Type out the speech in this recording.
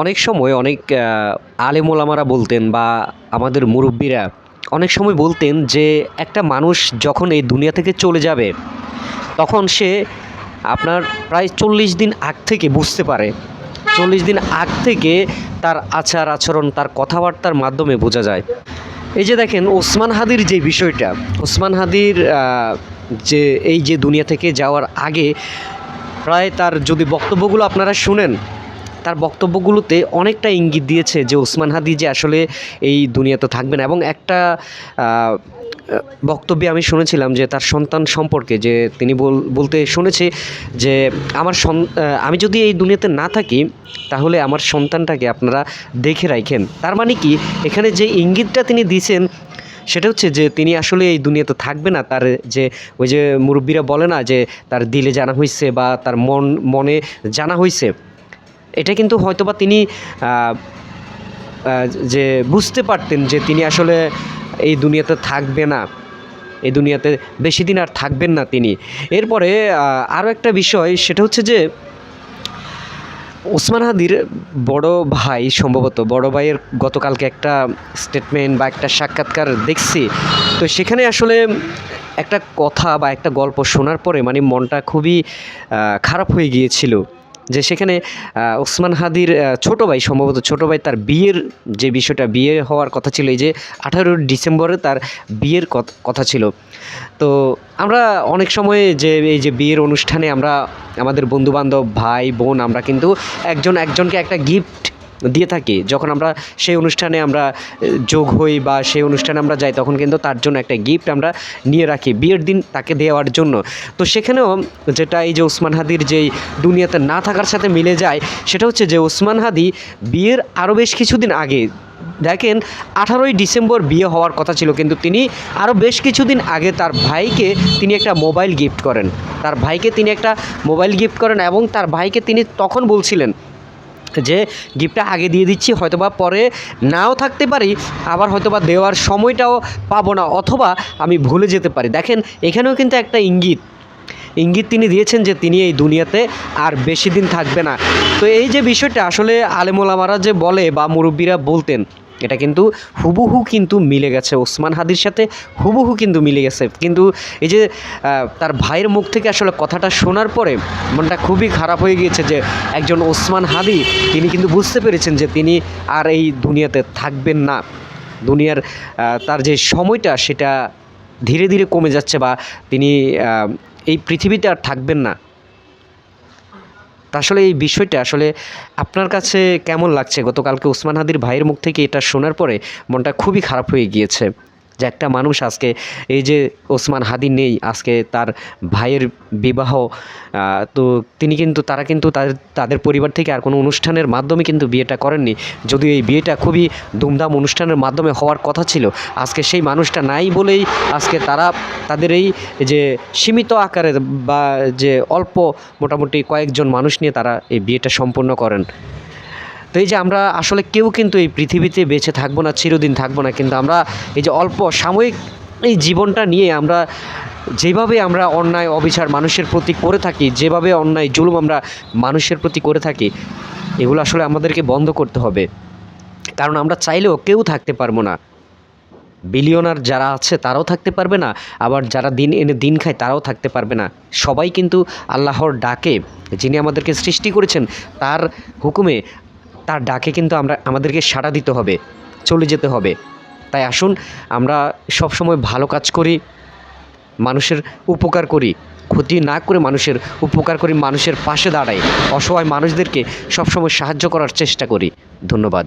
অনেক সময় অনেক আলেম ওলামারা বলতেন বা আমাদের মুরব্বীরা অনেক সময় বলতেন যে একটা মানুষ যখন এই দুনিয়া থেকে চলে যাবে, তখন সে আপনার প্রায় চল্লিশ দিন আগ থেকে বুঝতে পারে। চল্লিশ দিন আগ থেকে তার আচার আচরণ, তার কথাবার্তার মাধ্যমে বোঝা যায়। এই যে দেখেন, ওসমান হাদির যে বিষয়টা, ওসমান হাদির যে এই যে দুনিয়া থেকে যাওয়ার আগে প্রায় তার যদি বক্তব্যগুলো আপনারা শুনেন তার বক্তব্যগুলোতে অনেকটা ইঙ্গিত দিয়েছে যে ওসমান হাদি যে আসলে এই দুনিয়াতে থাকবে না এবং একটা বক্তব্যে আমি শুনেছিলাম যে তার সন্তান সম্পর্কে যে তিনি বল- বলতে শুনেছি যে আমার আমি যদি এই দুনিয়াতে না থাকি তাহলে আমার সন্তানটাকে আপনারা দেখে রাখেন। তার মানে কি? এখানে যে ইঙ্গিতটা তিনি দিয়েছেন সেটা হচ্ছে যে তিনি আসলে এই দুনিয়াতে থাকবে না। তার যে, ওই যে মুরব্বীরা বলে না যে তার দিলে জানা হয়েছে বা তার মন, মনে জানা হয়েছে এটা কিন্তু হয়তোবা তিনি যে বুঝতে পারতেন যে তিনি আসলে এই দুনিয়াতে থাকবে না। এই দুনিয়াতে বেশি দিন আর থাকবেন না তিনি। এরপরে আরও একটা বিষয়, সেটা হচ্ছে যে ওসমান হাদির বড় ভাই সম্ভবত, বড় ভাইয়ের গতকালকে একটা স্টেটমেন্ট বা একটা সাক্ষাৎকার দেখছি। তো সেখানে আসলে একটা কথা বা একটা গল্প শোনার পরে মানে মনটা খুবই খারাপ হয়ে গিয়েছিল। যে সেখানে ওসমান হাদির ছোট ভাই, সম্ভবত ছোট ভাই তার বিয়ের যে বিষয়টা, বিয়ে হওয়ার কথা ছিল, এই যে আঠারো ডিসেম্বরে তার বিয়ের কথা ছিল। তো আমরা অনেক সময় যে এই যে বিয়ের অনুষ্ঠানে আমরা, আমাদের বন্ধুবান্ধব, ভাই, বোন, আমরা কিন্তু একজন একজনকে একটা গিফট দিয়ে থাকি। যখন আমরা সেই অনুষ্ঠানে আমরা যোগ হই বা সেই অনুষ্ঠানে আমরা যাই, তখন কিন্তু তার জন্য একটা গিফট আমরা নিয়ে রাখি, বিয়ের দিন তাকে দেওয়ার জন্য। তো সেখানেও যেটা এই যে ওসমান হাদির যেই দুনিয়াতে না থাকার সাথে মিলে যায়, সেটা হচ্ছে যে ওসমান হাদি বিয়ের আরও বেশ কিছুদিন আগে, দেখেন আঠারোই ডিসেম্বর বিয়ে হওয়ার কথা ছিল, কিন্তু তিনি আরও বেশ কিছুদিন আগে তার ভাইকে তিনি একটা মোবাইল গিফট করেন। তার ভাইকে তিনি একটা মোবাইল গিফট করেন এবং তার ভাইকে তিনি তখন বলছিলেন যে গিফটটা আগে দিয়ে দিচ্ছি, হয়তোবা পরে নাও থাকতে পারি, আবার হয়তোবা দেওয়ার সময়টাও পাবো না, অথবা আমি ভুলে যেতে পারি। দেখেন, এখানেও কিন্তু একটা ইঙ্গিত। ইঙ্গিত তিনি দিয়েছেন যে তিনি এই দুনিয়াতে আর বেশি দিন থাকবে না। তো এই যে বিষয়টা আসলে আলেমোলামারা যে বলে বা মুরব্বীরা বলতেন এটা কিন্তু হুবহু কিন্তু মিলে গেছে। ওসমান হাদির সাথে হুবহু কিন্তু মিলে গেছে। কিন্তু এই যে তার ভাইয়ের মুখ থেকে আসলে কথাটা শোনার পরে মনটা খুবই খারাপ হয়ে গিয়েছে যে একজন ওসমান হাদি, তিনি কিন্তু বুঝতে পেরেছেন যে তিনি আর এই দুনিয়াতে থাকবেন না। দুনিয়ার তার যে সময়টা সেটা ধীরে ধীরে কমে যাচ্ছে বা তিনি এই পৃথিবীতে আর থাকবেন না। তা আসলে এই বিষয়টা আসলে আপনার কাছে কেমন লাগছে? গতকালকে ওসমান হাদির ভাইয়ের মুখ থেকে এটা শোনার পরে মনটা খুবই খারাপ হয়ে গিয়েছে। যে একটা মানুষ আজকে, এই যে ওসমান হাদি নেই, আজকে তার ভাইয়ের বিবাহ তো তিনি কিন্তু, তারা কিন্তু তাদের তাদের পরিবার থেকে আর কোনো অনুষ্ঠানের মাধ্যমে কিন্তু বিয়েটা করেননি। যদিও এই বিয়েটা খুবই ধুমধাম অনুষ্ঠানের মাধ্যমে হওয়ার কথা ছিল, আজকে সেই মানুষটা নাই বলেই আজকে তারা তাদের এই যে সীমিত আকারে বা যে অল্প মোটামুটি কয়েকজন মানুষ নিয়ে তারা এই বিয়েটা সম্পন্ন করেন। তো এই যে আমরা আসলে কেউ কিন্তু এই পৃথিবীতে বেঁচে থাকব না, চিরদিন থাকব না, কিন্তু আমরা এই যে অল্প সাময়িক এই জীবনটা নিয়ে আমরা যেভাবে আমরা অন্যায়, অবিচার মানুষের প্রতি করে থাকি, যেভাবে অন্যায়, জুলুম আমরা মানুষের প্রতি করে থাকি, এগুলো আসলে আমাদেরকে বন্ধ করতে হবে। কারণ আমরা চাইলেও কেউ থাকতে পারব না। বিলিয়নার যারা আছে তারাও থাকতে পারবে না, আবার যারা দিন এনে দিন খায় তারাও থাকতে পারবে না। সবাই কিন্তু আল্লাহর ডাকে, যিনি আমাদেরকে সৃষ্টি করেছেন, তার হুকুমে তার ডাকে কিন্তু আমরা, আমাদেরকে সাড়া দিতে হবে, চলে যেতে হবে। তাই আসুন, আমরা সবসময় ভালো কাজ করি, মানুষের উপকার করি, ক্ষতি না করে মানুষের উপকার করি, মানুষের পাশে দাঁড়াই, অসহায় মানুষদেরকে সবসময় সাহায্য করার চেষ্টা করি। ধন্যবাদ।